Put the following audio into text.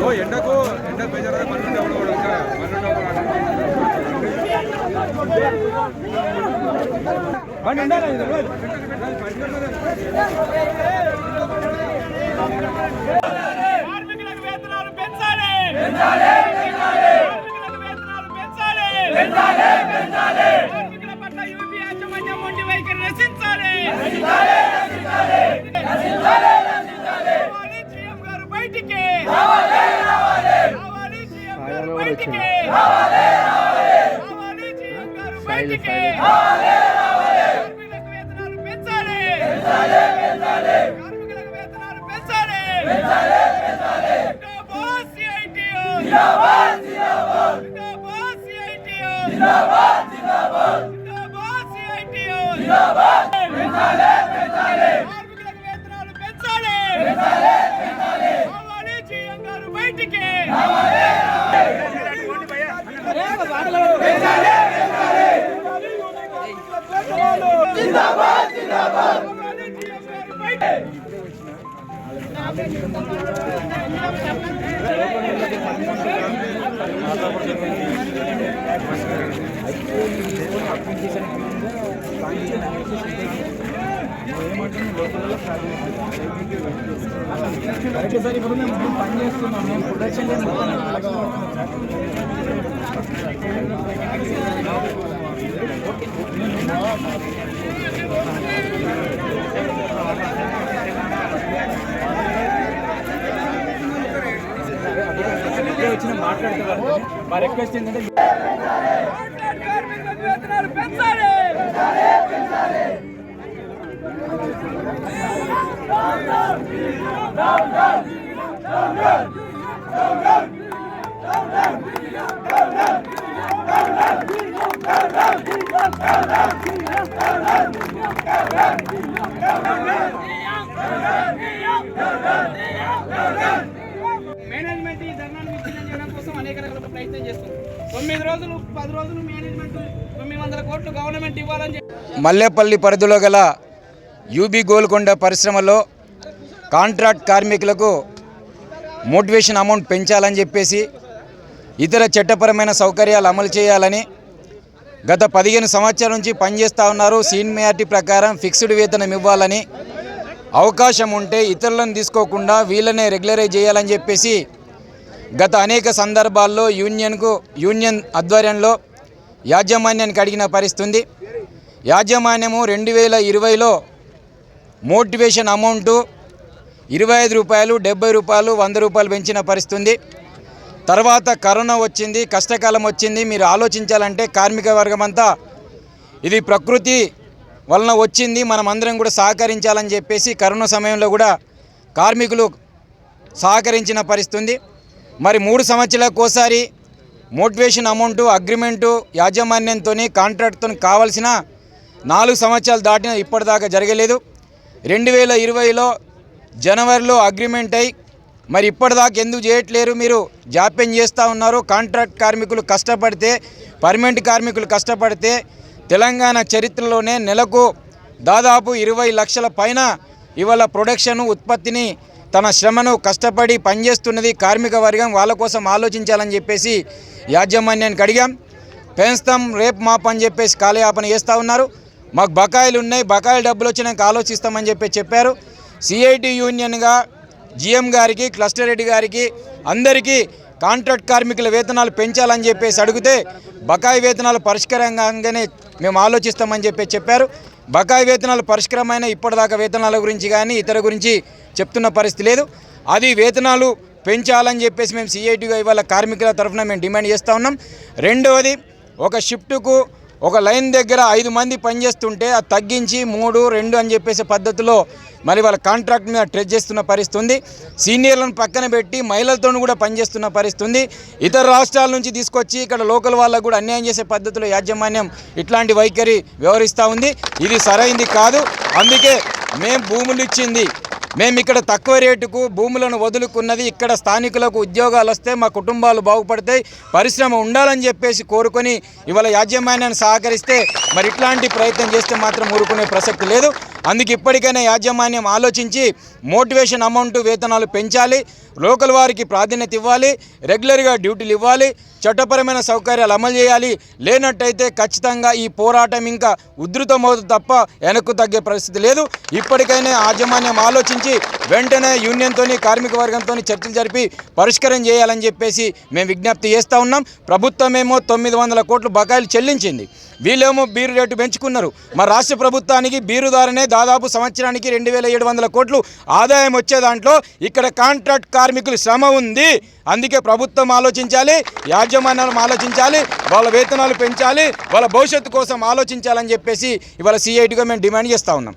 ఓ ఎండకు ఎండ బేజారు పన్నెండు మళ్ళీ కూడా పెంచాలి. జిందాబాద్ జిందాబాద్ జిందాబాద్. జిందాబాద్ జిందాబాద్ గారు సార్ ఇప్పుడు మేము పని చేస్తున్నాం మేము ప్రొడక్షన్ వచ్చిన మాట్లాడుతున్నారు మా రిక్వెస్ట్ ఏంటంటే కాంట్రాక్ట్ కార్మికులకు వేతనాలు పెంచాలి మేనేజ్మెంట్ ఈ ధర్నాన్ని విచ్ఛిన్నం చేయడం కోసం అనేక రకాల ప్రయత్నం చేస్తుంది తొమ్మిది రోజులు పది రోజులు మేనేజ్మెంట్ తొమ్మిది వందల కోట్లు గవర్నమెంట్ ఇవ్వాలని చెప్పి మల్లేపల్లి పరిధిలో గల యూబీ గోల్కొండ పరిశ్రమలో కాంట్రాక్ట్ కార్మికులకు మోటివేషన్ అమౌంట్ పెంచాలని చెప్పేసి ఇతర చట్టపరమైన సౌకర్యాలు అమలు చేయాలని గత పదిహేను సంవత్సరాల నుంచి పనిచేస్తూ ఉన్నారు. సీనియారిటీ ప్రకారం ఫిక్స్డ్ వేతనం ఇవ్వాలని అవకాశం ఉంటే ఇతరులను తీసుకోకుండా వీళ్ళనే రెగ్యులరైజ్ చేయాలని చెప్పేసి గత అనేక సందర్భాల్లో యూనియన్కు యూనియన్ ఆధ్వర్యంలో యాజమాన్యానికి అడిగిన పరిస్థితుంది. యాజమాన్యము రెండు వేల ఇరవైలో మోటివేషన్ అమౌంటు ఇరవై ఐదు రూపాయలు డెబ్బై రూపాయలు వంద రూపాయలు పెంచిన పరిస్థితుంది. తర్వాత కరోనా వచ్చింది కష్టకాలం వచ్చింది. మీరు ఆలోచించాలంటే కార్మిక వర్గం అంతా ఇది ప్రకృతి వలన వచ్చింది మనం అందరం కూడా సహకరించాలని చెప్పేసి కరోనా సమయంలో కూడా కార్మికులు సహకరించిన పరిస్థితుంది. మరి మూడు సంవత్సరాలకు ఒకసారి మోటివేషన్ అమౌంట్ అగ్రిమెంటు యాజమాన్యంతో కాంట్రాక్ట్తో కావాల్సిన నాలుగు సంవత్సరాలు దాటిన ఇప్పటిదాకా జరగలేదు. రెండు వేల ఇరవైలో జనవరిలో అగ్రిమెంట్ అయి మరి ఇప్పటిదాకా ఎందుకు చేయట్లేరు మీరు? జాప్యం చేస్తూ ఉన్నారు. కాంట్రాక్ట్ కార్మికులు కష్టపడితే పర్మనెంట్ కార్మికులు కష్టపడితే తెలంగాణ చరిత్రలోనే నెలకు దాదాపు ఇరవై లక్షల పైన ఇవాళ ప్రొడక్షన్ ఉత్పత్తిని తన శ్రమను కష్టపడి పనిచేస్తున్నది కార్మిక వర్గం. వాళ్ళ కోసం ఆలోచించాలని చెప్పేసి యాజమాన్యానికి అడిగాం పెంచుతాం రేపు మాపు అని చెప్పేసి కాలయాపన చేస్తూ ఉన్నారు. మాకు బకాయిలు ఉన్నాయి బకాయిలు డబ్బులు వచ్చినాక ఆలోచిస్తామని చెప్పి చెప్పారు. సిఐటి యూనియన్గా జిఎం గారికి క్లస్టర్ రెడ్డి గారికి అందరికీ కాంట్రాక్ట్ కార్మికుల వేతనాలు పెంచాలని చెప్పేసి అడిగితే బకాయి వేతనాలు పరిష్కారంగానే మేము ఆలోచిస్తామని చెప్పి చెప్పారు. బకాయి వేతనాలు పరిష్కారమైన ఇప్పటిదాకా వేతనాల గురించి కానీ ఇతర గురించి చెప్తున్న పరిస్థితి లేదు. అది వేతనాలు పెంచాలని చెప్పేసి మేము సిఐటిగా ఇవాళ కార్మికుల తరఫున మేము డిమాండ్ చేస్తూ ఉన్నాం. రెండవది ఒక షిఫ్ట్కు ఒక లైన్ దగ్గర ఐదు మంది పనిచేస్తుంటే అది తగ్గించి మూడు రెండు అని చెప్పేసి పద్ధతిలో మరి వాళ్ళ కాంట్రాక్ట్ మీద ట్రెడ్ చేస్తున్న పరిస్థితి ఉంది. సీనియర్లను పక్కన పెట్టి మహిళలతో కూడా పనిచేస్తున్న పరిస్థితి ఉంది. ఇతర రాష్ట్రాల నుంచి తీసుకొచ్చి ఇక్కడ లోకల్ వాళ్ళకు కూడా అన్యాయం చేసే పద్ధతిలో యాజమాన్యం ఇట్లాంటి వైఖరి వ్యవహరిస్తూ ఉంది. ఇది సరైంది కాదు. అందుకే మేము భూములు ఇచ్చింది. మేము ఇక్కడ తక్కువ రేటుకు భూములను వదులుకున్నది. ఇక్కడ స్థానికులకు ఉద్యోగాలు వస్తే మా కుటుంబాలు బాగుపడతాయి. పరిశ్రమ ఉండాలని చెప్పేసి కోరుకొని ఇవాళ యాజమాన్యాన్ని సహకరిస్తే మరి ఇట్లాంటి ప్రయత్నం చేస్తే మాత్రం ఊరుకునే ప్రసక్తి లేదు. అందుకే ఇప్పటికైనా యాజమాన్యం ఆలోచించి మోటివేషన్ అమౌంట్ వేతనాలు పెంచాలి లోకల్ వారికి ప్రాధాన్యత ఇవ్వాలి రెగ్యులర్గా డ్యూటీలు ఇవ్వాలి చట్టపరమైన సౌకర్యాలు అమలు చేయాలి. లేనట్టయితే ఖచ్చితంగా ఈ పోరాటం ఇంకా ఉధృతమవుతుంది తప్ప వెనక్కు తగ్గే పరిస్థితి లేదు. ఇప్పటికైనా యాజమాన్యం ఆలోచించి వెంటనే యూనియన్తోని కార్మిక వర్గంతో చర్చలు జరిపి పరిష్కారం చేయాలని చెప్పేసి మేము విజ్ఞప్తి చేస్తూ ఉన్నాం. ప్రభుత్వమేమో తొమ్మిది వందల కోట్లు బకాయిలు చెల్లించింది. వీళ్ళేమో బీరు రేటు పెంచుకున్నారు. మా రాష్ట్ర ప్రభుత్వానికి బీరు ద్వారానే దాదాపు సంవత్సరానికి రెండు వేల ఏడు వందల కోట్లు ఆదాయం వచ్చే దాంట్లో ఇక్కడ కాంట్రాక్ట్ కార్మికులు శ్రమ ఉంది. అందుకే ప్రభుత్వం ఆలోచించాలి యాజమాన్యం ఆలోచించాలి వాళ్ళ వేతనాలు పెంచాలి వాళ్ళ భవిష్యత్తు కోసం ఆలోచించాలని చెప్పేసి ఇవాళ సిఐటిగా మేము డిమాండ్ చేస్తూ ఉన్నాం.